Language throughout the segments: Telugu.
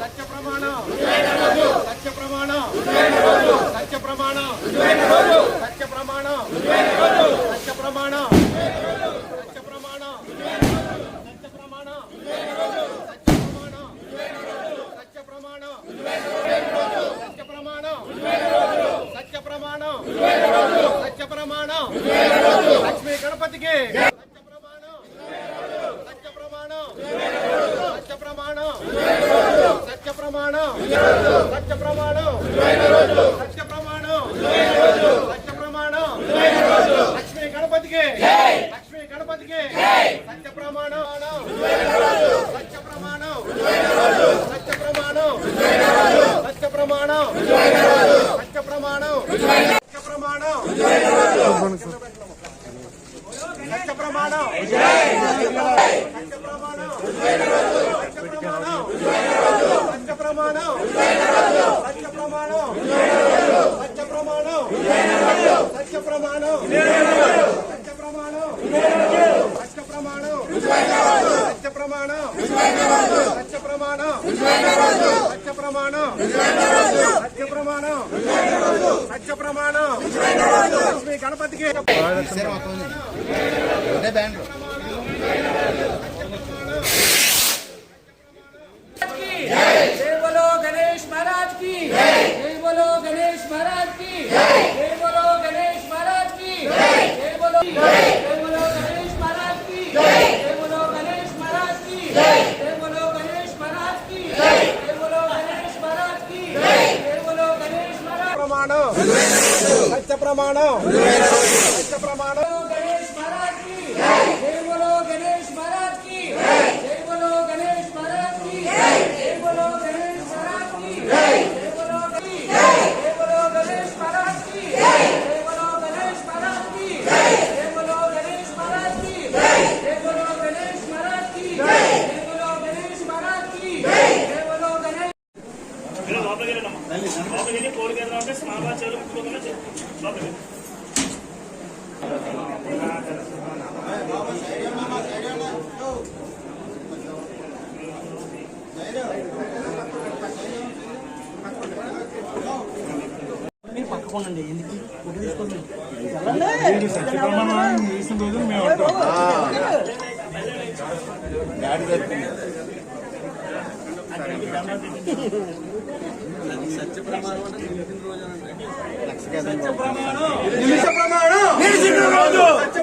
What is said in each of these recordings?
సత్య ప్రమాణం సత్య ప్రమాణం సత్య ప్రమాణం సత్య ప్రమాణం సత్య ప్రమాణం సత్య ప్రమాణం సత్య ప్రమాణం సత్య ప్రమాణం సత్య ప్రమాణం సత్య ప్రమాణం సత్య ప్రమాణం లక్ష్మీ గణపతికి. ప్రమాణం. సత్య ప్రమాణం. సత్య ప్రమాణం. సత్య ప్రమాణం. సత్య ప్రమాణం. లక్ష్మీ గణపతికి. జై. గణేష్ మహారాజ్కి బోలో గణేష్ మహారాజ్కి Ramana. తీసుకోకండి ఎందుకు? ఒకటి తీసుకోండి. మీరు సత్యబ్రహ్మణం చేసిన రోజు మేము ఉంటాం డాడీ చెప్పింది సత్య ప్రమాణం సత్య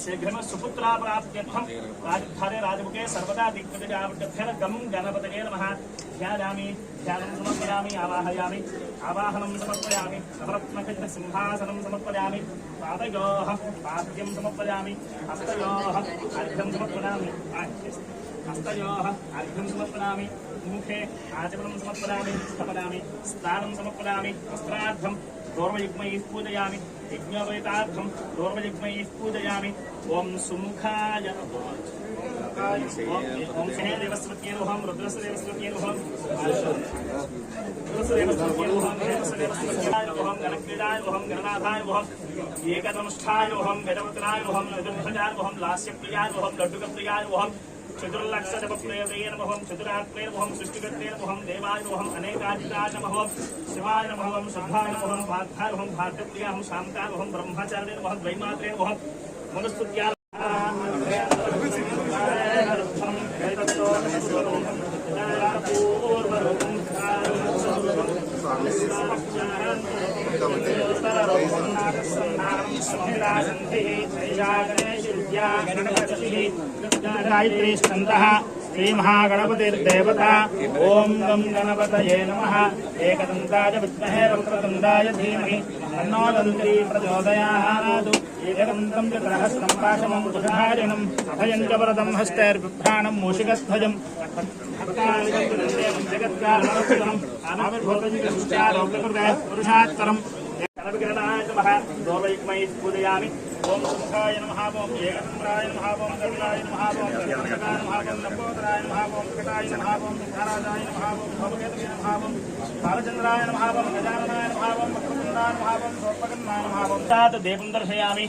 शीघ्रम सुपुत्रा प्राप्त्यर्थम राजधारे राजमुखे सर्वदा दिग्गजावृत्यर्थेन गम गणपतये नमः। ध्यायामि, ध्यानं समर्पयामि, आवाहयामि, आवाहनं समर्पयामि नवरत्नखचित सिंहासनं समर्पयामि, पादयोः पाद्यं समर्पयामि मुखे आचरण समर्पयामि स्थपयामि स्नानं समर्पयामि, वस्त्रार्थं गौरवयुग्मैः पूजयामि। यज्ञवैतार्थं धोर्वयज्ञैः पूजयामि ॐ सुमुखाय ॐ शने देवस्वत्ये नोहं रुद्रस्य देवस्वत्ये नोहं गणक्रीडाय वहं गणनाथाय वहम् एकदनुष्ठाय वहं गजवतनाय वहं नजध्वजाय वहं लास्यप्रियाय वहं लड्डुकप्रियाय वहम् चतुर्लक्षदपप्रेतैर्महं चतुरात्मैर्महं सृष्टिकर्तैर्महं देवायमहम् अनेकाधिकानमहं शिवायनमहं शुद्धायमहं भाग्यामहं भाग्यप्रियाहं शान्तामहं ब्रह्मचारिणमहं द्वैमात्रेर्महं मनुस्तुत्या ृत्या गणपतिः గాయత్రీ స్కంద श्रीमहागणपतिर्देवता ॐ गं गणपतये नमः एकदन्ताय विद्महे वक्रदन्ताय धीमहि तन्नो दन्त्री प्रचोदयात् एकदन्तं च ग्रहस्तम्पाशमं कुशायनम् अभयं च वरदं हस्तैर्बिभ्राणं मूषिकध्वजम् पुरुषात्तरं पूजयामि ओम शुद्धाय नमः ओम एकसुंदराय नमः ओम करुणाय नमः ओम करुणाय नमः ओम लंबोदराय नमः ओम विकटाय नमः ओम विघ्नराजाय नमः ओम भवकेतवे दर्शयामि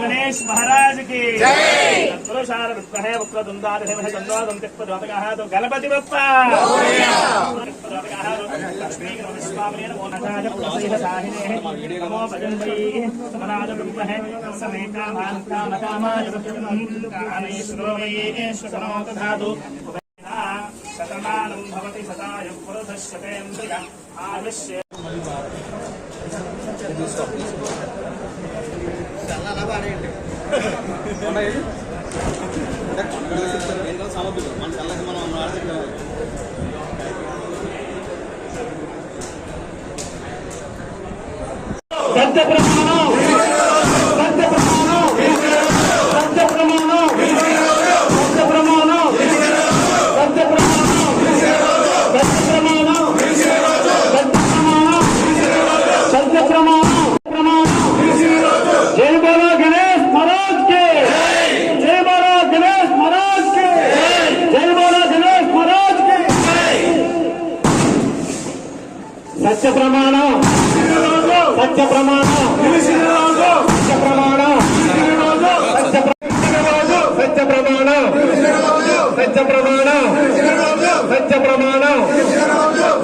गणेश महाराज की जय వరసార విద్మహే వక్రదుందాదిమహే చంద్రోదం తిప్పద్వాతకః తో గణపతి బప్ప శతమానం భవతి సదాయు పురుష శతేంద్రియ ఆవిశ్య అవద్దు మన తెల్లకి మనం ఆడితే పెద్ద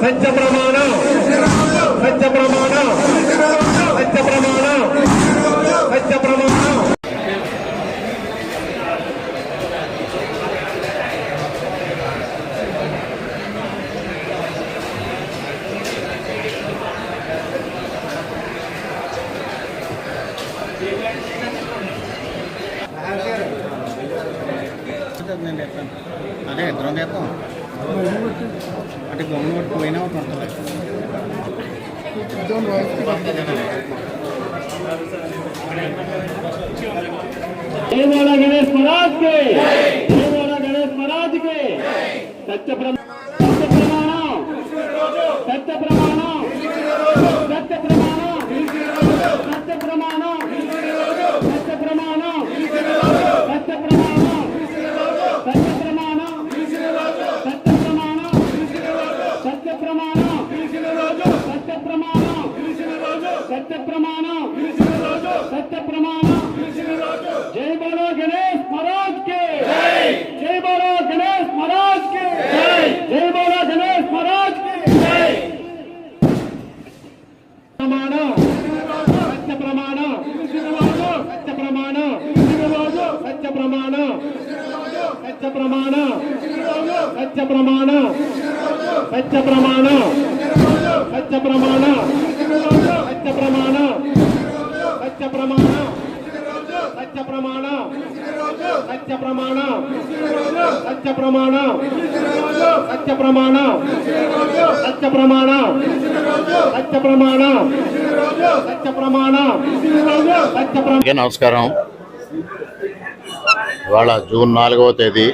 సత్య ప్రమాణం. సత్య ప్రమాణం. సత్య ప్రమాణం. సత్య ప్రమాణం. అదే ఇద్దరం చేద్దాం అంటే గమ్మున పట్టు పోయినా గణేష్ మహారాజ్ కే గణేష్ మహారాజ్ కే సత్య ప్రమాణం సత్య ప్రమాణం. ప్రమాణ సత్య ప్రమాణ సత్య ప్రమాణ సత్య ప్రమాణ సత్య ప్రమాణ సత్య ప్రమాణ సత్య ప్రమాణ సత్య ప్రమాణ సత్య ప్రమాణ సత్య ప్రమాణ సత్య ప్రమాణ సత్య ప్రమాణ సత్య ప్రమాణ సత్య ప్రమాణ నమస్కారం ఇవాళ జూన్ నాలుగవ తేదీ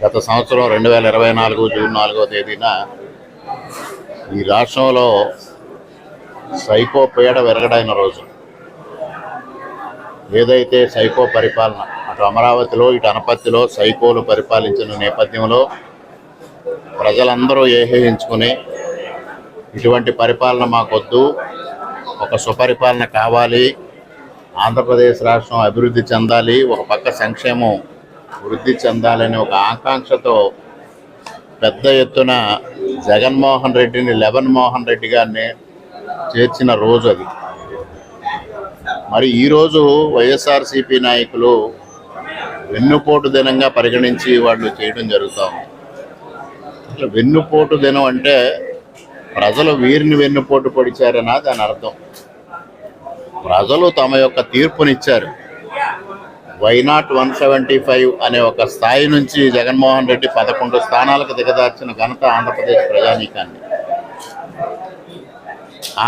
గత సంవత్సరం రెండు వేల ఇరవై నాలుగు జూన్ నాలుగో తేదీన ఈ రాష్ట్రంలో సైకో పీడ విరగడైన రోజు. ఏదైతే సైకో పరిపాలన అటు అమరావతిలో ఇటు అనపత్తిలో సైకోలు పరిపాలించిన నేపథ్యంలో ప్రజలందరూ ఏహేయించుకుని ఇటువంటి పరిపాలన మాకొద్దు ఒక సుపరిపాలన కావాలి ఆంధ్రప్రదేశ్ రాష్ట్రం అభివృద్ధి చెందాలి ఒక పక్క సంక్షేమం వృద్ధి చెందాలనే ఒక ఆకాంక్షతో పెద్ద ఎత్తున జగన్మోహన్ రెడ్డిని లెవెన్ మోహన్ రెడ్డి గారిని చేర్చిన రోజు అది. మరి ఈరోజు వైఎస్ఆర్సీపీ నాయకులు వెన్నుపోటు దినంగా పరిగణించి వాళ్ళు చేయడం జరుగుతూ ఉంది. వెన్నుపోటు దినం అంటే ప్రజలు వీరిని వెన్నుపోటు పొడిచారనా? దాని అర్థం ప్రజలు తమ యొక్క తీర్పునిచ్చారు. Why not one seventy five అనే ఒక స్థాయి నుంచి జగన్మోహన్ రెడ్డి పదకొండు స్థానాలకు దిగదార్చిన ఘనత ఆంధ్రప్రదేశ్ ప్రజానీకాన్ని.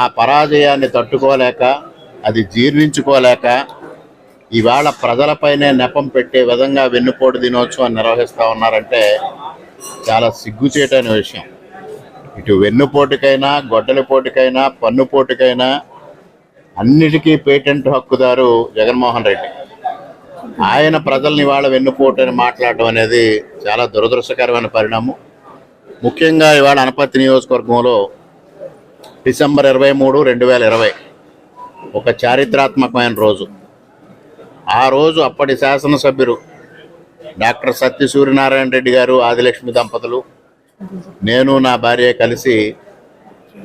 ఆ పరాజయాన్ని తట్టుకోలేక అది జీర్ణించుకోలేక ఇవాళ ప్రజలపైనే నెపం పెట్టే విధంగా వెన్నుపోటు దినోత్సవం నిర్వహిస్తూ ఉన్నారంటే చాలా సిగ్గుచేటైన విషయం. ఇటు వెన్నుపోటుకైనా గొడ్డల పోటుకైనా పన్నుపోటుకైనా అన్నిటికీ పేటెంట్ హక్కుదారు జగన్మోహన్ రెడ్డి. ఆయన ప్రజల్ని ఇవాళ వెన్నుపోటని మాట్లాడటం అనేది చాలా దురదృష్టకరమైన పరిణామం. ముఖ్యంగా ఇవాళ అనపర్తి నియోజకవర్గంలో డిసెంబర్ ఇరవై మూడు రెండు వేల ఇరవై ఒక చారిత్రాత్మకమైన రోజు. ఆ రోజు అప్పటి శాసనసభ్యులు డాక్టర్ సత్య సూర్యనారాయణ రెడ్డి గారు ఆదిలక్ష్మి దంపతులు నేను నా భార్య కలిసి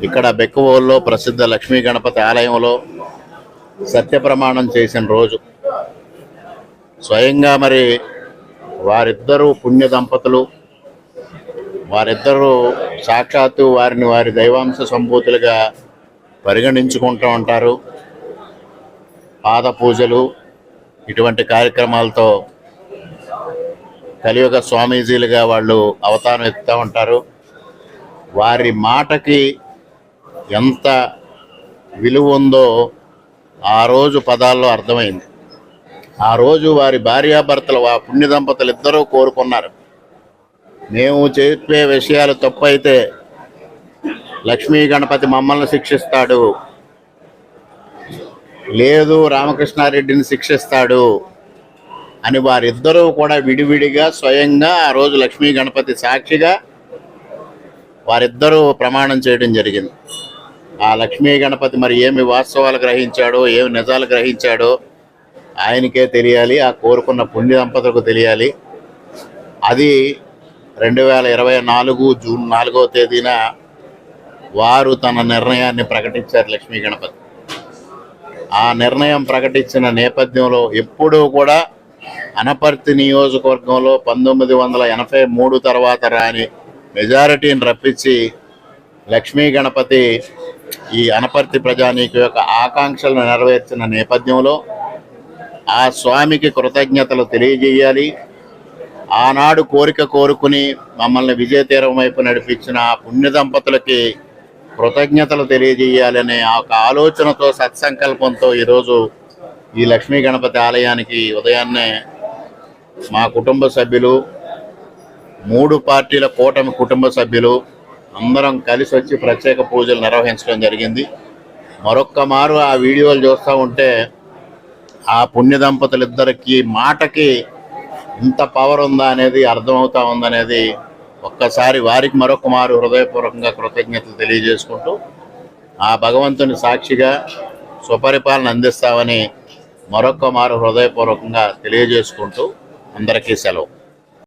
ఇక్కడ బెక్కువోల్లో ప్రసిద్ధ లక్ష్మీ గణపతి ఆలయంలో సత్యప్రమాణం చేసిన రోజు. స్వయంగా మరి వారిద్దరూ పుణ్య దంపతులు వారిద్దరూ సాక్షాత్తు వారిని వారి దైవాంశ సంభూతులుగా పరిగణించుకుంటూ ఉంటారు. పాద పూజలు ఇటువంటి కార్యక్రమాలతో కలియుగ స్వామీజీలుగా వాళ్ళు అవతారం ఎత్తుతూ ఉంటారు. వారి మాటకి ఎంత విలువ ఉందో ఆ రోజు పదాల్లో అర్థమైంది. ఆ రోజు వారి భార్యాభర్తలు ఆ పుణ్య దంపతులు ఇద్దరూ కోరుకున్నారు. మేము చెప్పే విషయాలు తప్పు అయితే లక్ష్మీ గణపతి మమ్మల్ని శిక్షిస్తాడు. లేదు రామకృష్ణారెడ్డిని శిక్షిస్తాడు అని వారిద్దరూ కూడా విడివిడిగా స్వయంగా ఆ రోజు లక్ష్మీ గణపతి సాక్షిగా వారిద్దరూ ప్రమాణం చేయడం జరిగింది. ఆ లక్ష్మీ గణపతి మరి ఏమి వాస్తవాలు గ్రహించాడో ఏమి నిజాలు గ్రహించాడో ఆయనకే తెలియాలి ఆ కోరుకున్న పుణ్య దంపతులకు తెలియాలి. అది రెండు వేల ఇరవై నాలుగు జూన్ నాలుగో తేదీన వారు తన నిర్ణయాన్ని ప్రకటించారు లక్ష్మీ గణపతి. ఆ నిర్ణయం ప్రకటించిన నేపథ్యంలో ఎప్పుడూ కూడా అనపర్తి నియోజకవర్గంలో పంతొమ్మిది వందల ఎనభై మూడు తర్వాత రాని మెజారిటీని రప్పించి లక్ష్మీ గణపతి ఈ అనపర్తి ప్రజానీకు యొక్క ఆకాంక్షలను నెరవేర్చిన నేపథ్యంలో ఆ స్వామికి కృతజ్ఞతలు తెలియజేయాలి. ఆనాడు కోరిక కోరుకుని మమ్మల్ని విజయతీరం వైపు నడిపించిన ఆ పుణ్య దంపతులకి కృతజ్ఞతలు తెలియజేయాలనే ఆ ఒక ఆలోచనతో సత్సంకల్పంతో ఈరోజు ఈ లక్ష్మీ గణపతి ఆలయానికి ఉదయాన్నే మా కుటుంబ సభ్యులు మూడు పార్టీల కూటమి కుటుంబ సభ్యులు అందరం కలిసి వచ్చి ప్రత్యేక పూజలు నిర్వహించడం జరిగింది. మరొక్క మారు ఆ వీడియోలు చూస్తూ ఉంటే ఆ పుణ్య దంపతులిద్దరికి మాటకి ఇంత పవర్ ఉందా అనేది అర్థమవుతా ఉందనేది ఒక్కసారి వారికి మరొక మారు హృదయపూర్వకంగా కృతజ్ఞతలు తెలియజేసుకుంటూ ఆ భగవంతుని సాక్షిగా స్వపరిపాలన అందిస్తామని మరొక మారు హృదయపూర్వకంగా తెలియజేసుకుంటూ అందరికీ సెలవు.